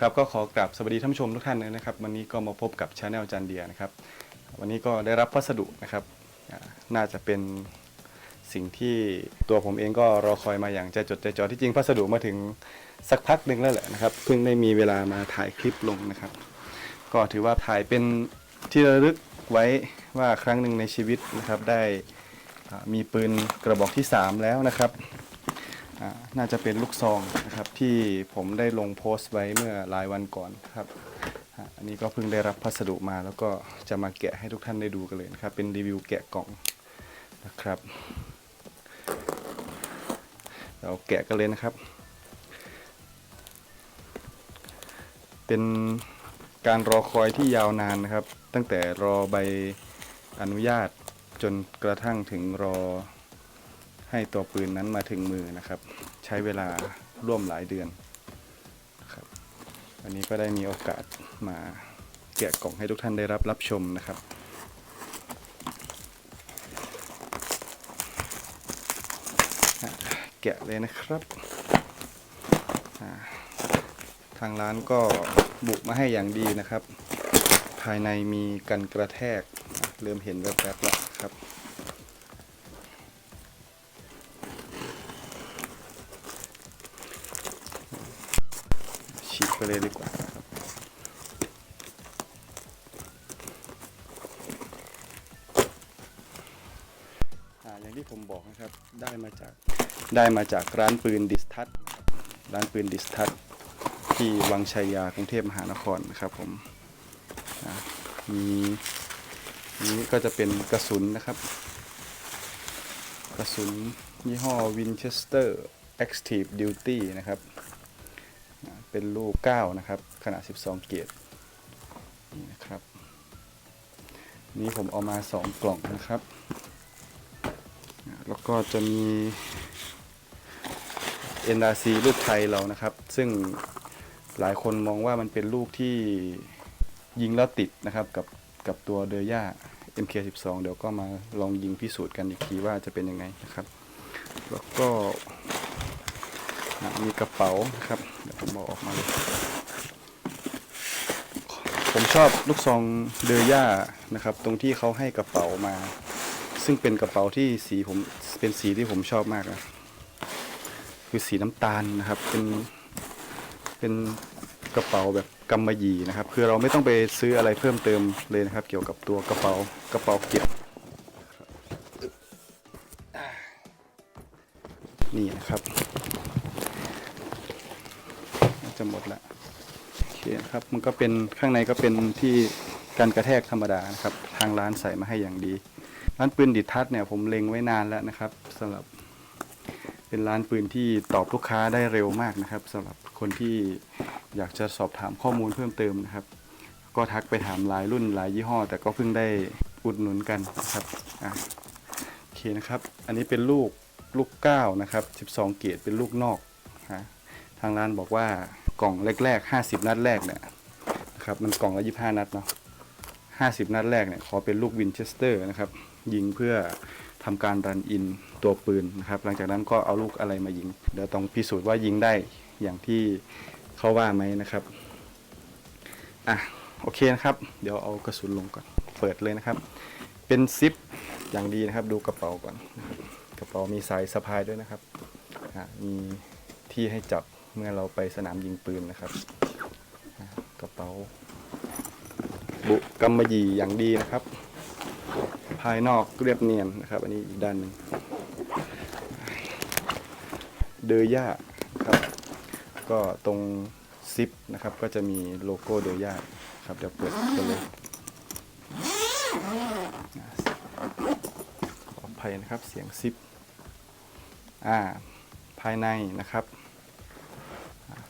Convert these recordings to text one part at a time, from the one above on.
ครับก็ขอกราบสวัสดีท่านผู้ชมทุกท่านเลยนะครับ วันนี้ก็มาพบกับชาแนลจันเดียนะครับ วันนี้ก็ได้รับพัสดุนะครับน่าจะเป็นสิ่งที่ตัวผมเองก็รอคอยมาอย่างใจจดใจจ่อที่จริงพัสดุมาถึงสักพักหนึ่งแล้วแหละนะครับเพิ่งได้มีเวลามาถ่ายคลิปลงนะครับ ก็ถือว่าถ่ายเป็นที่ระลึกไว้ว่าครั้งหนึ่งในชีวิตนะครับได้มีปืนกระบอกที่ 3 แล้วนะครับ อ่าน่าจะเป็นลูกซองนะครับที่ผมได้ลงโพสต์ไว้เมื่อหลายวันก่อนครับอ่าอันนี้ก็เพิ่งได้รับพัสดุมาแล้วก็จะมาแกะให้ทุกท่านได้ดูกันเลยนะครับ เป็นรีวิวแกะกล่องนะครับ เราแกะกันเลยนะครับ เป็นการรอคอยที่ยาวนานนะครับ ตั้งแต่รอใบอนุญาตจนกระทั่งถึงรอ ให้ตัวปืนนั้นมาถึงมือนะครับ ใช้เวลาร่วมหลายเดือนนะครับวันนี้ก็ได้มีโอกาสมาแกะกล่องให้ทุกท่านได้รับรับชมนะครับแกะเลยนะครับ ทางร้านก็บุกมาให้อย่างดีนะครับ ภายในมีกันกระแทกเริ่มเห็นแวบๆแล้ว ไปเลยดีกว่าอย่างที่ผมบอกนะครับ ได้มาจาก ได้มาจากร้านปืนดิสทัศร้านปืนดิสทัศที่วังชัยยากรุงเทพมหานครนะครับผมอ่ามีนี้ก็จะเป็นกระสุนนะครับ กระสุนยี่ห้อ Winchester Active Duty นะครับ เป็นลูก 9 นะครับ ขนาด 12 เกรดนี่นะครับ นี่ผมเอามา 2 กล่องนะครับ แล้วก็จะมี NRC รูปไทยเรานะครับ ซึ่งหลายคนมองว่ามันเป็นลูกที่ยิงแล้วติดนะครับกับกับตัวเดย่า MK12 เดี๋ยวก็มาลองยิงพิสูจน์กันอีกทีว่าจะเป็นยังไงนะครับ แล้วก็ มีกระเป๋านะครับเดี๋ยวผมเอาออกมาเลยผมชอบลูกซองเดอย่านะครับ ตรงที่เขาให้กระเป๋ามา ซึ่งเป็นกระเป๋าที่สีผมเป็นสีที่ผมชอบมากนะคือสีน้ำตาลนะครับ เป็นเป็นกระเป๋าแบบกำมะหยี่นะครับ คือเราไม่ต้องไปซื้ออะไรเพิ่มเติมเลยนะครับ เกี่ยวกับตัวกระเป๋ากระเป๋าเก็บ นะครับ มันก็เป็นข้างในก็เป็นที่การกระแทกธรรมดานะครับ ทางร้านใส่มาให้อย่างดี ร้านปืนดิทัศน์เนี่ยผมเล็งไว้นานแล้วนะครับสำหรับ เป็นร้านปืนที่ตอบลูกค้าได้เร็วมากนะครับสำหรับคนที่อยากจะสอบถามข้อมูลเพิ่มเติมนะครับ ก็ทักไปถามหลายรุ่นหลายยี่ห้อ แต่ก็เพิ่งได้อุดหนุนกันนะครับอะโอเคนะครับ อันนี้เป็นลูกลูก9นะครับ 12 เกรดเป็นลูกนอกนะทางร้านบอกว่า กล่องแรกๆ50 นัดแรกเนี่ยนะครับมันกล่องละ25 นัดเนาะ50 นัดแรกเนี่ยขอเป็นลูกวินเชสเตอร์นะครับยิงเพื่อทำการรันอินตัวปืนนะครับหลังจากนั้นก็เอาลูกอะไรมายิง เดี๋ยวต้องพิสูจน์ว่ายิงได้อย่างที่เขาว่าไหมนะครับอะโอเคนะครับ เดี๋ยวเอากระสุนลงก่อนเปิดเลยนะครับ เป็นซิปอย่างดีนะครับดูกระเป๋าก่อน กระเป๋ามีสายสะพายด้วยนะครับมีที่ให้จับ เมื่อเราไปสนามยิงปืนนะครับ กระเป๋า บุกำมะหยี่อย่างดีนะครับ ภายนอกเรียบเนียนนะครับ อันนี้อีกด้านหนึ่งเดอย่าครับก็ตรงซิปนะครับก็จะมีโลโก้เดอย่าครับเดี๋ยวเปิดกันเลยขออภัยนะครับเสียงซิปอ่าภายในนะครับ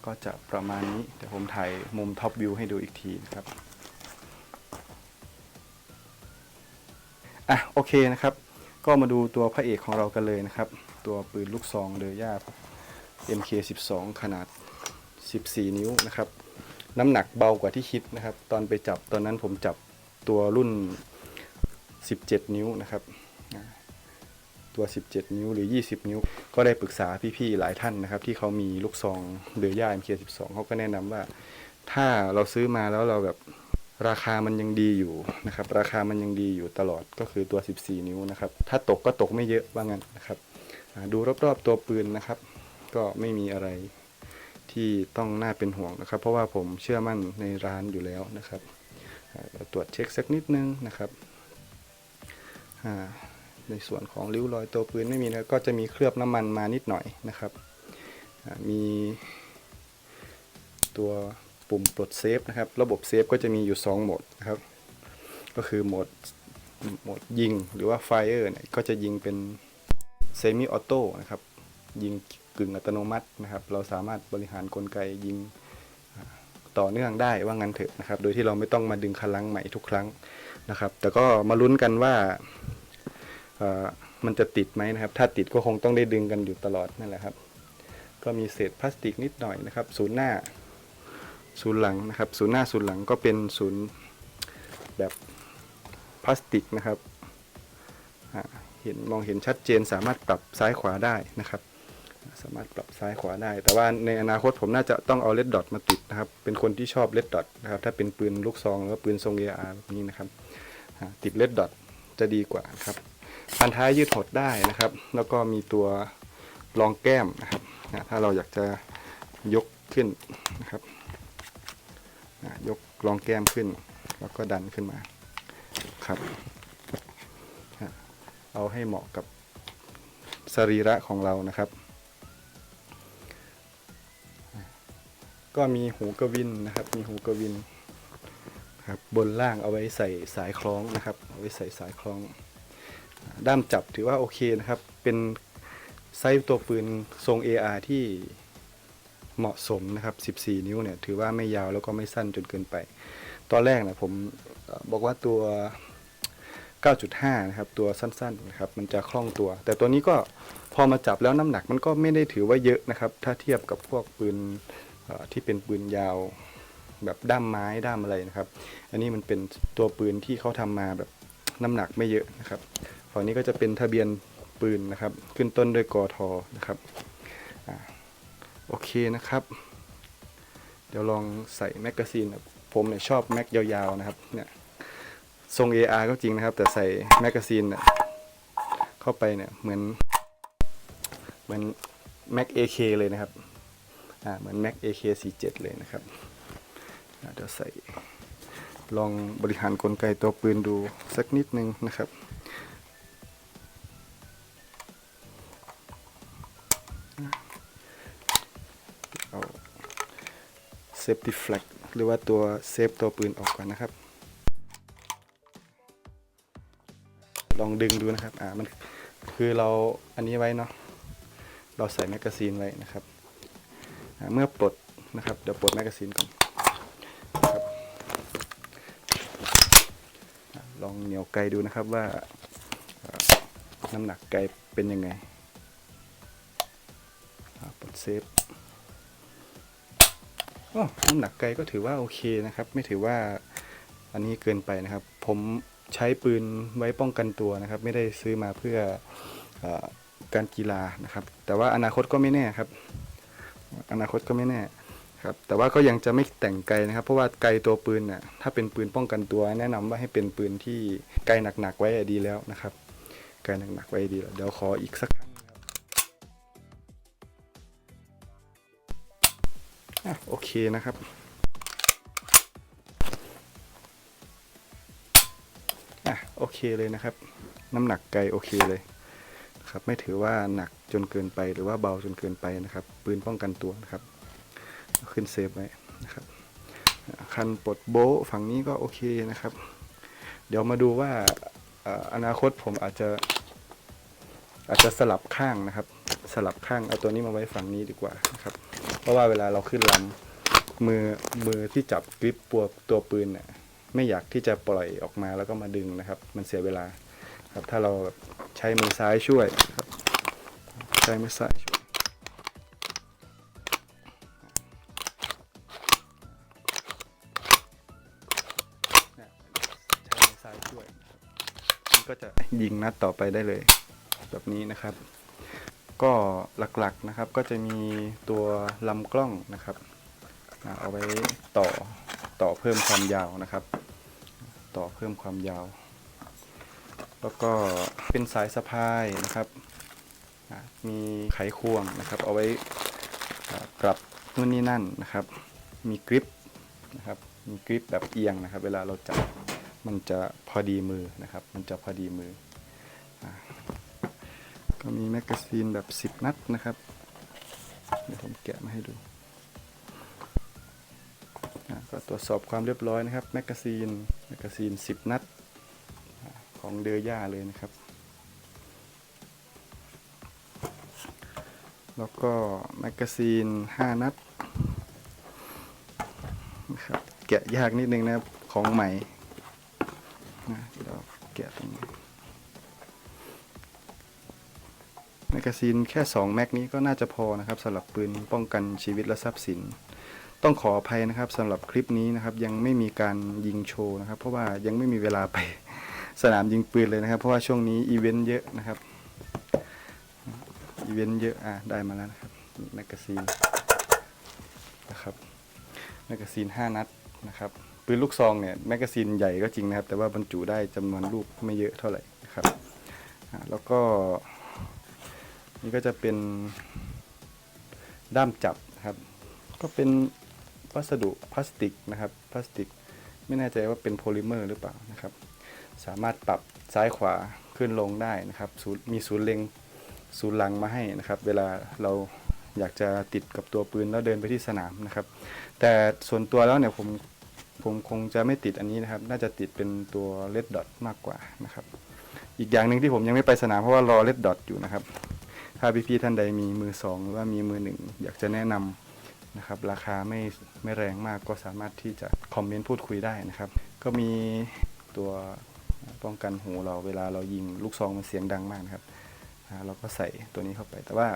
ก็จะประมาณนี้เดี๋ยวผมถ่ายมุมท็อปวิวให้ดูอีกทีนะครับอะโอเคนะครับ ก็มาดูตัวพระเอกของเรากันเลยนะครับ ตัวปืนลูกซองเดอย่า MK12 ขนาด 14 นิ้วนะครับ น้ำหนักเบากว่าที่คิดนะครับ ตอนไปจับตอนนั้นผมจับตัวรุ่น 17 นิ้วนะครับ ตัว 17 นิ้วหรือ 20 นิ้ว ก็ได้ปรึกษาพี่ๆหลายท่านนะครับ ที่เขามีลูกซองเดอย่า MK12 เขาก็แนะนำว่า ถ้าเราซื้อมาแล้วเราแบบราคามันยังดีอยู่นะครับ ราคามันยังดีอยู่ตลอดก็คือตัว 14 นิ้วนะครับ ถ้าตกก็ตกไม่เยอะว่างั้นนะครับดูรอบๆตัวปืนนะครับ ก็ไม่มีอะไรที่ต้องน่าเป็นห่วงนะครับ เพราะว่าผมเชื่อมั่นในร้านอยู่แล้วนะครับเราตรวจเช็คสักนิดนึงนะครับอ่า ในส่วนของริ้วรอยตัวปืนไม่มีนะก็จะมีเคลือบน้ำมันมานิดหน่อยนะครับ มีตัวปุ่มปลดเซฟนะครับ ระบบเซฟก็จะมีอยู่ 2 โหมดนะครับ ก็คือโหมดโหมดยิงหรือว่าไฟเออร์เนี่ยก็จะยิงเป็นเซมิออโต้นะครับ ยิงกึ่งอัตโนมัตินะครับ เราสามารถบริหารกลไกยิงต่อเนื่องได้ว่างั้นเถอะนะครับ โดยที่เราไม่ต้องมาดึงคันลังใหม่ทุกครั้งนะครับ แต่ก็มาลุ้นกันว่า มันจะติดไหมนะครับ ถ้าติดก็คงต้องได้ดึงกันอยู่ตลอดนั่นแหละครับ ก็มีเศษพลาสติกนิดหน่อยนะครับ ศูนย์หน้า ศูนย์หลังนะครับ ศูนย์หน้าศูนย์หลังก็เป็นศูนย์แบบพลาสติกนะครับเห็นมองเห็นชัดเจนสามารถปรับซ้ายขวาได้นะครับ สามารถปรับซ้ายขวาได้ แต่ว่าในอนาคตผมน่าจะต้องเอาเลดดอทมาติดนะครับ เป็นคนที่ชอบเลดดอทนะครับ ถ้าเป็นปืนลูกซองหรือว่าปืนทรงเออาร์แบบนี้นะครับ ติดเลดดอทจะดีกว่าครับ พันท้ายยืดหดได้นะครับ แล้วก็มีตัวรองแก้มนะครับถ้าเราอยากจะยกขึ้นนะครับอะยกรองแก้มขึ้น แล้วก็ดันขึ้นมาครับอะเอาให้เหมาะกับสรีระของเรานะครับ ก็มีหูกระวินนะครับ มีหูกระวินครับบนล่างเอาไว้ใส่สายคล้องนะครับ เอาไว้ใส่สายคล้อง ด้ามจับถือว่าโอเคนะครับ เป็นไซส์ตัวปืนทรง AR ที่เหมาะสมนะครับ 14 นิ้วเนี่ยถือว่าไม่ยาวแล้วก็ไม่สั้นจนเกินไป ตอนแรกนะผมบอกว่าตัว 9.5 นะครับ ตัวสั้นๆนะครับมันจะคล่องตัว แต่ตัวนี้ก็พอมาจับแล้วน้ำหนักมันก็ไม่ได้ถือว่าเยอะนะครับ ถ้าเทียบกับพวกปืนที่เป็นปืนยาวแบบด้ามไม้ด้ามอะไรนะครับ อันนี้มันเป็นตัวปืนที่เขาทำมาแบบน้ำหนักไม่เยอะนะครับ ฝั่งนี้ก็จะเป็นทะเบียนปืนนะครับ ขึ้นต้นด้วยกทอนะครับอโอเคนะครับ เดี๋ยวลองใส่แมกกาซีนผมเนี่ยชอบแม็กยาวๆนะครับเนี่ยทรง AR ก็จริงนะครับ แต่ใส่แมกกาซีนเนี่ยเข้าไปเนี่ยเหมือนเหมือนแม็ก AK เลยนะครับอ่าเหมือนแม็ก AK 47เลยนะครับเดี๋ยวใส่ลองบริหารกลไกตัวปืนดูสักนิดนึงนะครับ เซฟตี้แฟลกหรือว่าตัวเซฟตัวปืนออกก่อนนะครับ ลองดึงดูนะครับ อ่า มันคือเราอันนี้ไว้เนาะ เราใส่แมกกาซีนไว้นะครับ เมื่อปลดนะครับ เดี๋ยวปลดแมกกาซีนก่อนลองเหนียวไกลดูนะครับว่าน้ำหนักไกลเป็นยังไงปลดเซฟ น้ำหนักไกลก็ถือว่าโอเคนะครับ ไม่ถือว่าอันนี้เกินไปนะครับ ผมใช้ปืนไว้ป้องกันตัวนะครับ ไม่ได้ซื้อมาเพื่ออการกีฬานะครับ แต่ว่าอนาคตก็ไม่แน่ครับ อนาคตก็ไม่แน่ครับแต่ว่าก็ยังจะไม่แต่งไกลนะครับ เพราะว่าไกลตัวปืนเนี่ยถ้าเป็นปืนป้องกันตัว แนะนำว่าให้เป็นปืนที่ไกลหนักๆไว้ดีแล้วนะครับ ไกลหนักๆไว้ดีแล้วเดี๋ยวขออีกสักครั้ง เคนะครับ อะโอเคเลยนะครับ น้ำหนักไกลโอเคเลยนะครับไม่ถือว่าหนักจนเกินไปหรือว่าเบาจนเกินไปนะครับ ปืนป้องกันตัวนะครับ ขึ้นเซฟไว้นะครับ คันปลดโบะฝั่งนี้ก็โอเคนะครับ เดี๋ยวมาดูว่าเอ่ออนาคตผมอาจจะอาจจะสลับข้างนะครับ สลับข้างเอาตัวนี้มาไว้ฝั่งนี้ดีกว่านะครับ เพราะว่าเวลาเราขึ้นลำ มือมือที่จับกริปปัวตัวปืนเนี่ยไม่อยากที่จะปล่อยออกมาแล้วก็มาดึงนะครับ มันเสียเวลาครับถ้าเราใช้มือซ้ายช่วยครับใช้มือซ้ายช่วยก็จะยิงนัดต่อไปได้เลย แบบนี้นะครับ ก็หลักๆนะครับก็จะมีตัวลำกล้องนะครับ เอาไว้ต่อต่อเพิ่มความยาวนะครับ ต่อเพิ่มความยาว แล้วก็เป็นสายสะพายนะครับมีไขควงนะครับ เอาไว้กลับนู่นนี่นั่นนะครับ มีกริปนะครับมีกริปแบบเอียงนะครับ เวลาเราจับมันจะพอดีมือนะครับ มันจะพอดีมือก็มีแมกกาซีนแบบ 10 นัดนะครับ เดี๋ยวผมแกะมาให้ดู ก็ตรวจสอบความเรียบร้อยนะครับแมกกาซีนแมกกาซีน 10 นัดของเดอย่าเลยนะครับ แล้วก็แมกกาซีน 5 นัดนะครับแกะยากนิดนึงนะครับของใหม่นะเดี๋ยวแกะตรงนี้แมกกาซีนแค่ 2 แม็กนี้ก็น่าจะพอนะครับสำหรับปืนป้องกันชีวิตและทรัพย์สิน ต้องขออภัยนะครับสำหรับคลิปนี้นะครับ ยังไม่มีการยิงโชว์นะครับ เพราะว่ายังไม่มีเวลาไปสนามยิงปืนเลยนะครับ เพราะว่าช่วงนี้อีเวนต์เยอะนะครับอีเวนต์เยอะอะได้มาแล้วนะครับแมกกาซีนนะครับแมกกาซีน 5 นัดนะครับปืนลูกซองเนี่ยแมกกาซีนใหญ่ก็จริงนะครับ แต่ว่าบรรจุได้จำนวนลูกไม่เยอะเท่าไหร่นะครับแล้วก็ นี่ก็จะเป็นด้ามจับครับ ก็เป็น วัสดุพลาสติกนะครับพลาสติก ไม่แน่ใจว่าเป็นโพลิเมอร์หรือเปล่านะครับ สามารถปรับซ้ายขวาขึ้นลงได้นะครับมีศูนย์เล็งศูนย์หลังมาให้นะครับ เวลาเราอยากจะติดกับตัวปืนแล้วเดินไปที่สนามนะครับ แต่ส่วนตัวแล้วเนี่ยผมผมคงจะไม่ติดอันนี้นะครับ น่าจะติดเป็นตัวเลดดอทมากกว่านะครับ อีกอย่างหนึ่งที่ผมยังไม่ไปสนามเพราะว่ารอเลดดอทอยู่นะครับ ถ้าพี่ๆท่านใดมีมือสองหรือว่ามีมือหนึ่งอยากจะแนะนำ นะครับราคาไม่ไม่แรงมากก็สามารถที่จะคอมเมนต์พูดคุยได้นะครับ ก็มีตัวป้องกันหูเราเวลาเรายิงลูกซองมันเสียงดังมากนะครับเราก็ใส่ตัวนี้เข้าไป แต่ว่า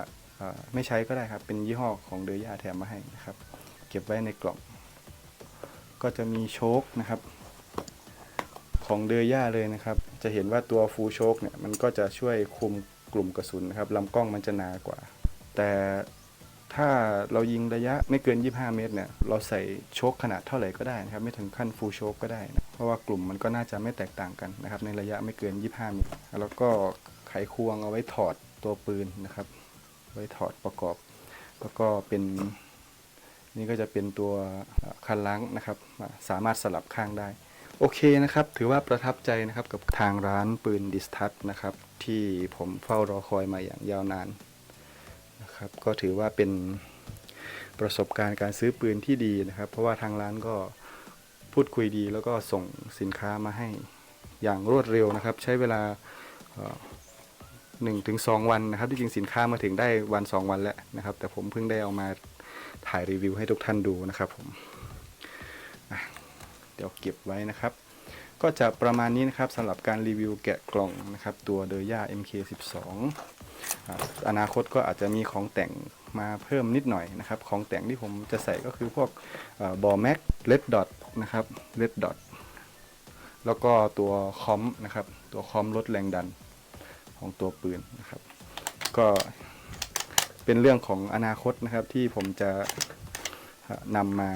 ไม่ใช้ก็ได้ครับ เป็นยี่ห้อของเดย่าแถมมาให้นะครับ เก็บไว้ในกล่อง ก็จะมีโชคนะครับ ของเดอย่าเลยนะครับ จะเห็นว่าตัวฟูลโชคเนี่ยมันก็จะช่วยคุมกลุ่มกระสุนนะครับลำกล้องมันจะหนากว่า แต่ ถ้าเรายิงระยะไม่เกิน 25 เมตรเนี่ย เราใส่โชคขนาดเท่าไหร่ก็ได้นะครับ ไม่ถึงขั้นฟูลโชคก็ได้นะเพราะว่ากลุ่มมันก็น่าจะไม่แตกต่างกันนะครับ ในระยะไม่เกิน 25 เมตร แล้วก็ไขควงเอาไว้ถอดตัวปืนนะครับ ไว้ถอดประกอบ แล้วก็เป็นนี่ก็จะเป็นตัวคันล้างนะครับ สามารถสลับข้างได้ โอเคนะครับ ถือว่าประทับใจนะครับกับทางร้านปืนดิสทัศนะครับ ที่ผมเฝ้ารอคอยมาอย่างยาวนาน นะครับ ก็ถือว่าเป็นประสบการณ์การซื้อปืนที่ดีนะครับ เพราะว่าทางร้านก็พูดคุยดีแล้วก็ส่งสินค้ามาให้อย่างรวดเร็วนะครับ ใช้เวลาหนึ่งถึงสองวันนะครับที่จริงสินค้ามาถึงได้วันสองวันแล้วนะครับ แต่ผมเพิ่งได้เอามาถ่ายรีวิวให้ทุกท่านดูนะครับผมเดี๋ยวเก็บไว้นะครับ ก็จะประมาณนี้นะครับสำหรับการรีวิวแกะกล่องนะครับ ตัวเดย่า MK12 อนาคตก็อาจจะมีของแต่งมาเพิ่มนิดหน่อยนะครับ ของแต่งที่ผมจะใส่ก็คือพวกบอแม็กเลดดอทนะครับเลดดอทแล้วก็ตัวคอมนะครับ ตัวคอมลดแรงดันของตัวปืนนะครับ ก็เป็นเรื่องของอนาคตนะครับที่ผมจะนำมา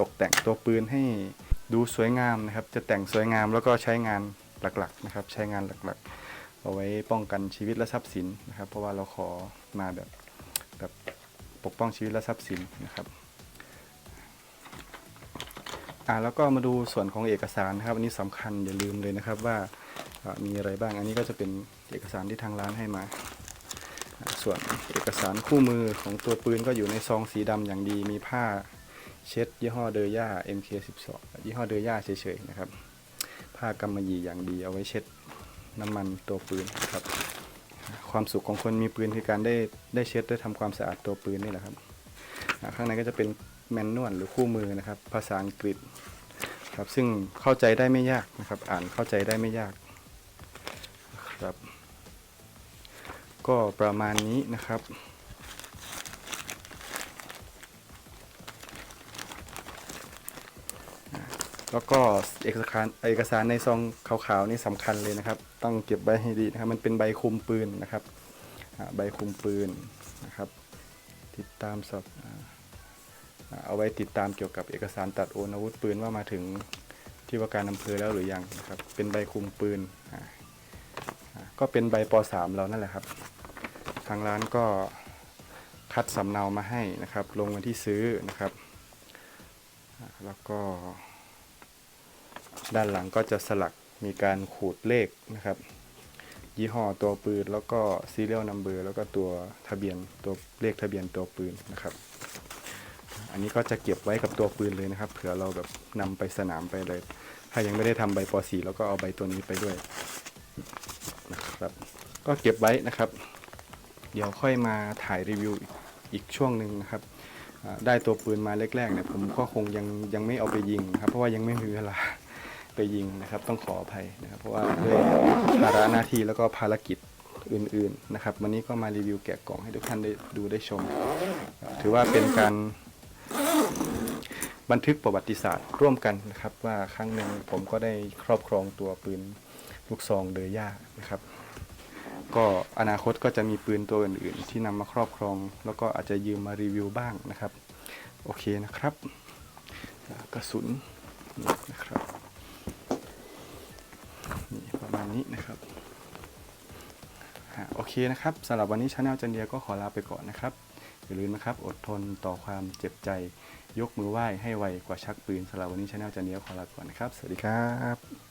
ตกแต่งตัวปืนให้ดูสวยงามนะครับ จะแต่งสวยงามแล้วก็ใช้งานหลักๆนะครับ ใช้งานหลักๆ เอาไว้ป้องกันชีวิตและทรัพย์สินนะครับ เพราะว่าเราขอมาแบบแบบปกป้องชีวิตและทรัพย์สินนะครับอ่าแล้วก็มาดูส่วนของเอกสารนะครับ อันนี้สำคัญอย่าลืมเลยนะครับว่ามีอะไรบ้างอันนี้ก็จะเป็นเอกสารที่ทางร้านให้มา ส่วนเอกสารคู่มือของตัวปืนก็อยู่ในซองสีดำอย่างดีมีผ้าเช็ดยี่ห้อเดอย่า MK12 ยี่ห้อเดอย่าเฉยๆนะครับ ผ้ากำมะหยี่อย่างดีเอาไว้เช็ด น้ำมันตัวปืนครับ ความสุขของคนมีปืนคือการได้ได้เช็ดได้ทำความสะอาดตัวปืนนี่แหละครับข้างในก็จะเป็นแมนนวลหรือคู่มือนะครับ ภาษาอังกฤษครับซึ่งเข้าใจได้ไม่ยากนะครับ อ่านเข้าใจได้ไม่ยากครับ ก็ประมาณนี้นะครับ แล้วก็เอกสารเอกสารในซองขาวๆนี่สำคัญเลยนะครับ ต้องเก็บไว้ให้ดีนะครับ มันเป็นใบคุมปืนนะครับใบคุมปืนนะครับ ติดตามสอบเอาไว้ติดตามเกี่ยวกับเอกสารตัดโอนอาวุธปืนว่ามาถึงที่ว่าการอำเภอแล้วหรือยังนะครับ เป็นใบคุมปืนก็เป็นใบป .3 เรานั่นแหละครับ ทางร้านก็คัดสำเนามาให้นะครับ ลงวันที่ซื้อนะครับ แล้วก็ ด้านหลังก็จะสลักมีการขูดเลขนะครับ ยี่ห้อตัวปืนแล้วก็ serial number แล้วก็ตัวทะเบียนตัวเลขทะเบียนตัวปืนนะครับ อันนี้ก็จะเก็บไว้กับตัวปืนเลยนะครับ เผื่อเราแบบนำไปสนามไปเลย ถ้ายังไม่ได้ทำใบป .4 แล้วก็เอาใบตัวนี้ไปด้วยนะครับ ก็เก็บไว้นะครับ เดี๋ยวค่อยมาถ่ายรีวิวอีกช่วงหนึ่งนะครับได้ตัวปืนมาแรกๆเนี่ยผมก็คงยังยังไม่เอาไปยิงครับเพราะว่ายังไม่มีเวลา ไปยิงนะครับ ต้องขออภัยนะครับ เพราะว่าด้วยภาระหน้าที่แล้วก็ภารกิจอื่นๆนะครับ วันนี้ก็มารีวิวแกะกล่องให้ทุกท่านได้ดูได้ชม ถือว่าเป็นการบันทึกประวัติศาสตร์ร่วมกันนะครับ ว่าครั้งหนึ่งผมก็ได้ครอบครองตัวปืนลูกซองเดอย่านะครับ ก็อนาคตก็จะมีปืนตัวอื่นๆ ที่นำมาครอบครอง แล้วก็อาจจะยืมมารีวิวบ้างนะครับ โอเคนะครับกระสุนนะครับ นี้นะครับโอเคนะครับสำหรับวันนี้ชาแนลจันเดียก็ขอลาไปก่อนนะครับอย่าลืมนะครับ อดทนต่อความเจ็บใจ ยกมือไหว้ให้ไวกว่าชักปืนสำหรับวันนี้ชาแนลจันเดียขอลาไปก่อนนะครับ สวัสดีครับ